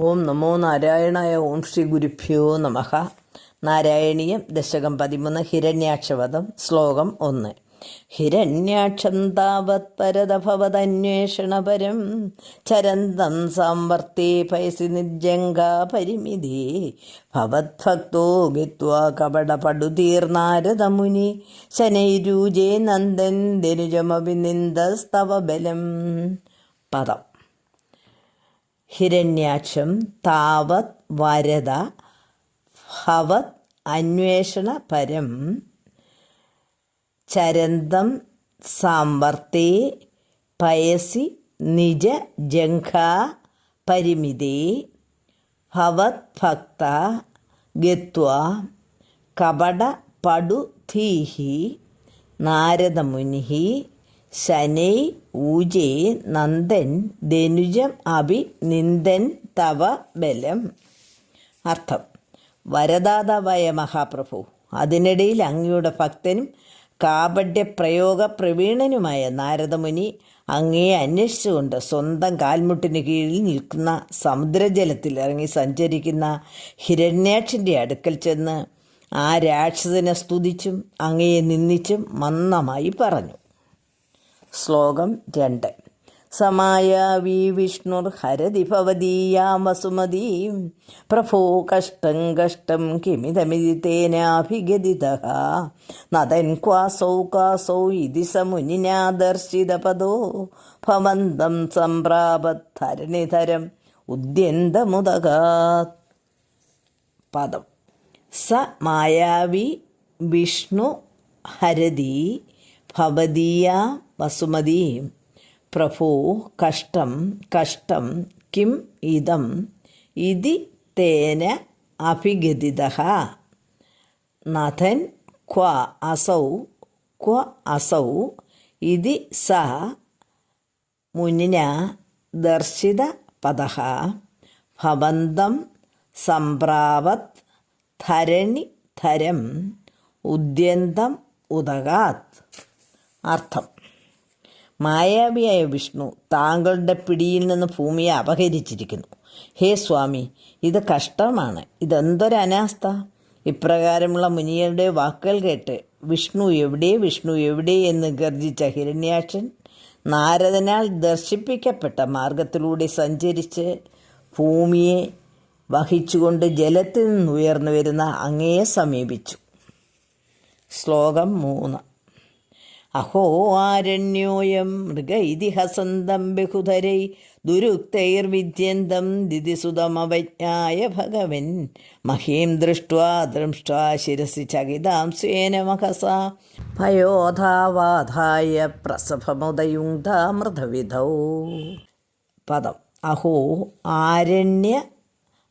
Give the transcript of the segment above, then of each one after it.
ഓം നമോ നാരായണായ ഓം ശ്രീ ഗുരുഭ്യോ നമഃ. നാരായണീയം ദശകം പതിമൂന്ന് ഹിരണ്യാക്ഷവതം ശ്ലോകം ഒന്ന്. ഹിരണ്യാക്ഷം താവത് പരതഭവതന്വേഷണപരം ചരന്തം സാമ്പർത്തി പയസി നിജംഗാ പരിമിതി. ഭവത്ഭക്തോ ഗിത്വാ കപടപടുതീർനാരദമുനി ശനൈരൂജേ നന്ദൻ ധനുജമഭിനിന്ദസ്തവ ബലം പദം. ഹിരണ്യാക്ഷം താവത് വരത ഭവത് അന്വേഷണ പരം ചരന്തം സാമ്പർത്തേ പയസി നിജ ജംഘാ പരിമിതേ ഭവത് ഭക്ത ഗത്വ കപട പടുധീഹി നാരദമുനി ശനൈ ഊജേ നന്ദൻ ധനുജം അഭി നിന്ദൻ തവ ബലം. അർത്ഥം വരദാതാവായ മഹാപ്രഭു അതിനിടയിൽ അങ്ങയുടെ ഭക്തനും കാപഡ്യ പ്രയോഗ പ്രവീണനുമായ നാരദമുനി അങ്ങയെ അന്വേഷിച്ചുകൊണ്ട് സ്വന്തം കാൽമുട്ടിന് കീഴിൽ നിൽക്കുന്ന സമുദ്രജലത്തിൽ ഇറങ്ങി സഞ്ചരിക്കുന്ന ഹിരണ്യാക്ഷന്റെ അടുക്കൽ ചെന്ന് ആ രാക്ഷസനെ സ്തുതിച്ചും അങ്ങയെ നിന്ദിച്ചും മന്ദമായി പറഞ്ഞു. ശ്ലോകം രണ്ട്. സമായാവി വിഷ്ണുർ ഹരതി ഭവതീയാ വസുമതീം. പ്രഭോ കഷ്ടം കഷ്ടം കിമിതമിതി തേനാഭിഗതിത നദൻ ക്വാസൗ കാസൗ ഇതി സമുനിനാ ദർശിതപദോ ഭവന്തം സംപ്രാപദ്ധരണിധരം ഉദ്യന്തമുദകാ പദം. സ മായാവി വിഷ്ണു ഹരതി ഭവതീയ വസുമതി പ്രഭോ കഷ്ടം കഷ്ടം കിം ഇതം ഇതി തേന അഭിഗതിത. നഥൻ ക്വ അസൗ ക്വ അസൗ ഇതി സ മുനിന ദർശിത പദ. ഭവന്തം സംപ്രാവത് ധരണി ധരം ഉദ്യന്തം ഉദകാത്. അർത്ഥം. മായാവിയായ വിഷ്ണു താങ്കളുടെ പിടിയിൽ നിന്ന് ഭൂമിയെ അപഹരിച്ചിരിക്കുന്നു. ഹേ സ്വാമി ഇത് കഷ്ടമാണ്. ഇതെന്തൊരനാസ്ഥ ഇപ്രകാരമുള്ള മുനിയരുടെ വാക്കുകൾ കേട്ട് വിഷ്ണു എവിടെ വിഷ്ണു എവിടെ എന്ന് ഗർജിച്ച ഹിരണ്യാക്ഷൻ നാരദനാൽ ദർശിപ്പിക്കപ്പെട്ട മാർഗത്തിലൂടെ സഞ്ചരിച്ച് ഭൂമിയെ വഹിച്ചുകൊണ്ട് ജലത്തിൽ നിന്നുയർന്നു വരുന്ന അങ്ങയെ സമീപിച്ചു. ശ്ലോകം മൂന്ന്. അഹോ ആരണ്യോയം മൃഗ ഇതിഹസന്തം ബഹുധരൈ ദുരുക്തൈർവിദ്യന്തം ദിതിസുതമവജ്ഞായ ഭഗവൻ. മഹീം ദൃഷ്ട്വാ ദൃഷ്ട്വാ ശിരസി ചകിതാം സ്വേന മഹസ. ഭയോധാവാധായ പ്രസഭമുദയുങ്ധാമൃതവിധൗ പദം. അഹോ ആരണ്യ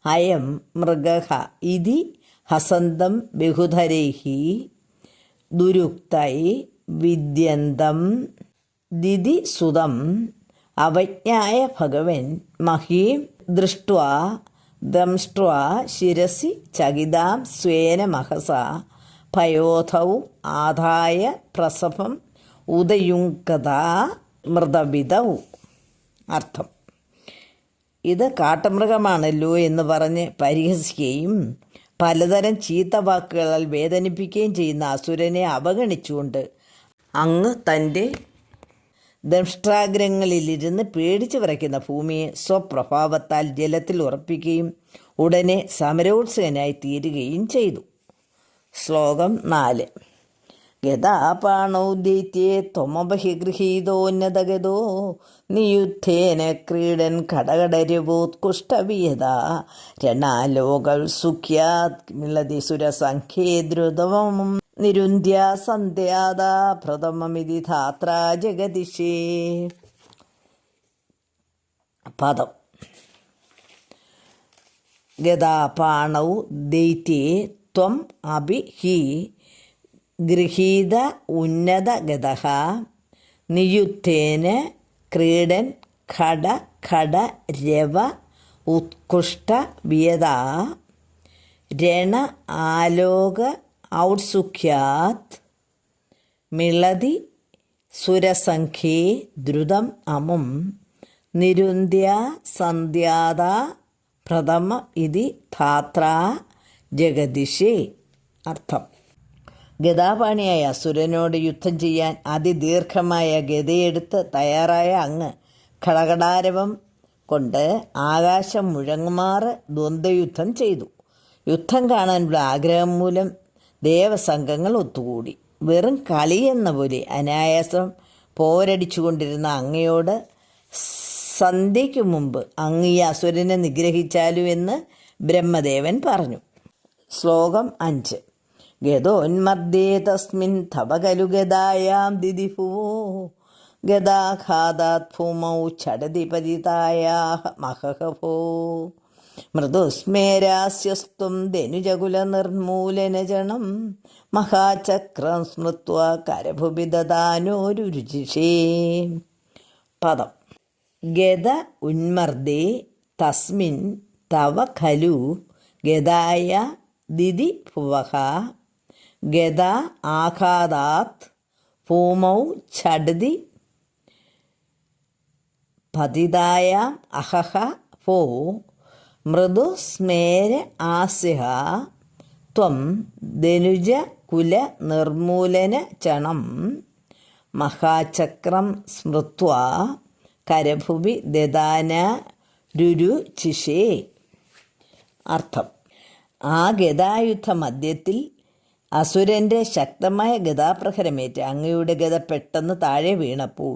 അയം മൃഗ ഇതി ഹസന്തം ബഹുധരൈ ദുരുക്തൈ വിദ്യന്തം ദിതിസുതം അവജ്ഞായ ഭഗവൻ മഹീം ദൃഷ്ട്വ ദംഷ്ട ശിരസി ചകിതാം സ്വേന മഹസ ഭയോധൗ ആദായ പ്രസഭം ഉദയുങ്കത മൃതവിധൗ. അർത്ഥം. ഇത് കാട്ടുമൃഗമാണല്ലോ എന്ന് പറഞ്ഞ് പരിഹസിക്കുകയും പലതരം ചീത്ത വാക്കുകളാൽ വേദനിപ്പിക്കുകയും ചെയ്യുന്ന അസുരനെ അവഗണിച്ചുകൊണ്ട് അങ്ങ് തന്റെ ദംഷ്ട്രാഗ്രങ്ങളിലിരുന്ന് പേടിച്ചു വിറയ്ക്കുന്ന ഭൂമിയെ സ്വപ്രഭാവത്താൽ ജലത്തിൽ ഉറപ്പിക്കുകയും ഉടനെ സമരോത്സുകനായി തീരുകയും ചെയ്തു. ശ്ലോകം നാല്. ഗതാപാണൗ ദൈത്യേ ത്വമബഹിഗൃഹീതോന്നതഗതോ നിയുദ്ധേന ക്രീഡൻ കടകടരുവോത്കുഷ്ടവിയത. രണാലോകൾ സുഖ്യാത് മിളതി സുരസംഖ്യേ ദ്രുതമം നിരുന്ധ്യ സന്ധ്യാത പ്രഥമമിതി ധാത്ര ജഗതിഷേ പദം. ഗതാപാണൗ ദൈത്യേ ത്വം അഭി ഹി ഗൃഹീത ഉന്നതഗത നിയുദ്ധേന ക്രീഡൻ ഖട ഖട രവ ഉത്കൃഷ്ട വിയത രണ ആലോക ഔത്സുഖ്യാത് മിളതി സുരസംഖ്യേ ദ്രുതം അമും നിരുന്ധ്യ സന്ധ്യാത പ്രഥമ ഇതി ധാത്ര ജഗദിഷേ അർത്ഥം. ഗതാപാണിയായ സുരനോട് യുദ്ധം ചെയ്യാൻ അതിദീർഘമായ ഗതയെടുത്ത് തയ്യാറായ അങ്ങ് ഘടകടാരവം കൊണ്ട് ആകാശം മുഴങ്ങുമാറ് ദ്വന്ദ്വയുദ്ധം ചെയ്തു. യുദ്ധം കാണാനുള്ള ആഗ്രഹം മൂലം ദേവസംഘങ്ങൾ ഒത്തുകൂടി. വെറും കളിയെന്ന പോലെ അനായാസം പോരടിച്ചുകൊണ്ടിരുന്ന അങ്ങയോട് സന്ധ്യയ്ക്ക് മുമ്പ് അങ്ങ് ഈ അസുരനെ നിഗ്രഹിച്ചാലു എന്ന് ബ്രഹ്മദേവൻ പറഞ്ഞു. ശ്ലോകം അഞ്ച്. ഗതോന്മർദ്ദേ തസ്മിൻ തവ ഗദായാം ദിദിഭുവോ ഗതാഘാതാത് ഭൂമൗ ചടതി പതിതായാ മഹഹഭോ മൃദുസ്മേരാസ്യസ്ത്വം ധനുജകുല നിർമൂലനജണം മഹാചക്രം സ്മൃത്വ കരഭുബിദാനോരു രുചിഷേ പദം. ഗത ഉന്മർദ്ദേ തസ്മിൻ തവ ഖലു ഗതായ ദിതി ഭുവഹ ഗത ആഘാതാത് ഭൂമൗ ഛഡതി പതിതായ അഹഹ ഭോ മൃദുസ്മേര ആസ്യഹ ത്വം ധനുജ കുല നിർമൂലന ചണം മഹാചക്രം സ്മൃത്വ കരഭുവി ദദാന രുരു ചിഷേ. അർത്ഥം. ആ ഗതായുദ്ധ മധ്യത്തിൽ അസുരന്റെ ശക്തമായ ഗതാപ്രഹരമേറ്റ് അങ്ങയുടെ ഗത പെട്ടെന്ന് താഴെ വീണപ്പോൾ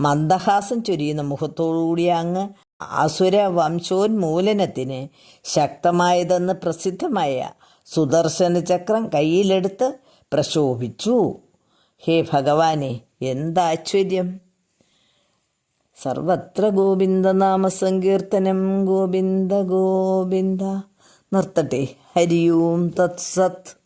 മന്ദഹാസം ചൊരിയുന്ന മുഖത്തോടുകൂടി അങ്ങ് അസുര വംശോന്മൂലനത്തിന് ശക്തമായതെന്ന് പ്രസിദ്ധമായ സുദർശന ചക്രം കയ്യിലെടുത്ത് പ്രശോഭിച്ചു. ഹേ ഭഗവാനെ എന്താശ്ചര്യം? സർവത്ര ഗോവിന്ദനാമ സങ്കീർത്തനം ഗോവിന്ദ ഗോവിന്ദ. നിർത്തട്ടെ ഹരിയൂം തത്സത്.